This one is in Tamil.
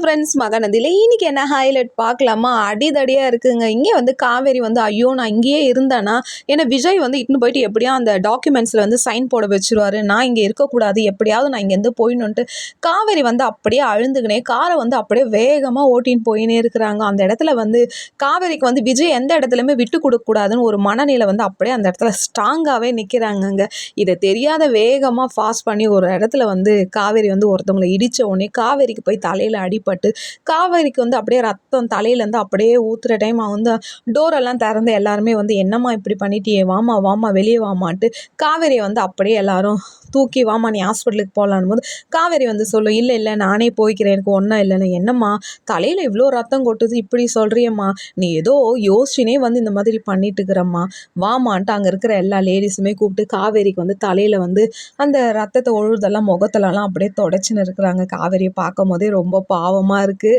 ஃப்ரெண்ட்ஸ் மகநதியில் இன்றைக்கி என்ன ஹைலைட் பார்க்கலாமா? அடிதடியாக இருக்குங்க. இங்கே வந்து காவேரி வந்து ஐயோ நான் இங்கேயே இருந்தேன்னா ஏன்னா விஜய் வந்து இட்டுன்னு போயிட்டு எப்படியா அந்த டாக்குமெண்ட்ஸில் வந்து சைன் போட வச்சுருவாரு. நான் இங்கே இருக்கக்கூடாது. எப்படியாவது நான் இங்கேருந்து போயிடணுன்ட்டு காவேரி வந்து அப்படியே அழுந்துக்கினே காரை வந்து அப்படியே வேகமாக ஓட்டின்னு போயினே இருக்கிறாங்க. அந்த இடத்துல வந்து காவேரிக்கு வந்து விஜய் எந்த இடத்துலையுமே விட்டு கொடுக்கக்கூடாதுன்னு ஒரு மனநிலை வந்து அப்படியே அந்த இடத்துல ஸ்ட்ராங்காகவே நிற்கிறாங்கங்க இதை தெரியாத வேகமாக ஃபாஸ்ட் பண்ணி ஒரு இடத்துல வந்து காவேரி வந்து ஒருத்தவங்களை இடித்த உடனே காவேரிக்கு போய் தலையில் அடிபட்டு காவேரிக்கு வந்து அப்படியே ரத்தம் தலையிலேருந்து அப்படியே ஊற்றுற டைம் அவன் வந்து டோரெல்லாம் திறந்து எல்லாருமே வந்து என்னம்மா இப்படி பண்ணிட்டியே? வாமா வாமா வெளியே வாமான்ட்டு காவேரியை வந்து அப்படியே எல்லாரும் தூக்கி வாமா நீ ஹாஸ்பிட்டலுக்கு போகலான் போது காவேரி வந்து சொல்லும் இல்லை இல்லை நானே போய்க்கிறேன் எனக்கு ஒன்றும் இல்லைன்னு என்னம்மா தலையில் இவ்வளோ ரத்தம் கொட்டுது இப்படி சொல்கிறியம்மா நீ ஏதோ யோசிச்சுனே வந்து இந்த மாதிரி பண்ணிட்டு இருக்கிறம்மா வாமான்ட்டு அங்கே இருக்கிற எல்லா லேடிஸுமே கூப்பிட்டு காவேரிக்கு வந்து தலையில் வந்து அந்த ரத்தத்தை ஒழுதெல்லாம் முகத்துலலாம் அப்படியே தொடச்சின்னு இருக்கிறாங்க. காவேரியை பார்க்கும் போதே ரொம்ப பாவமாக இருக்குது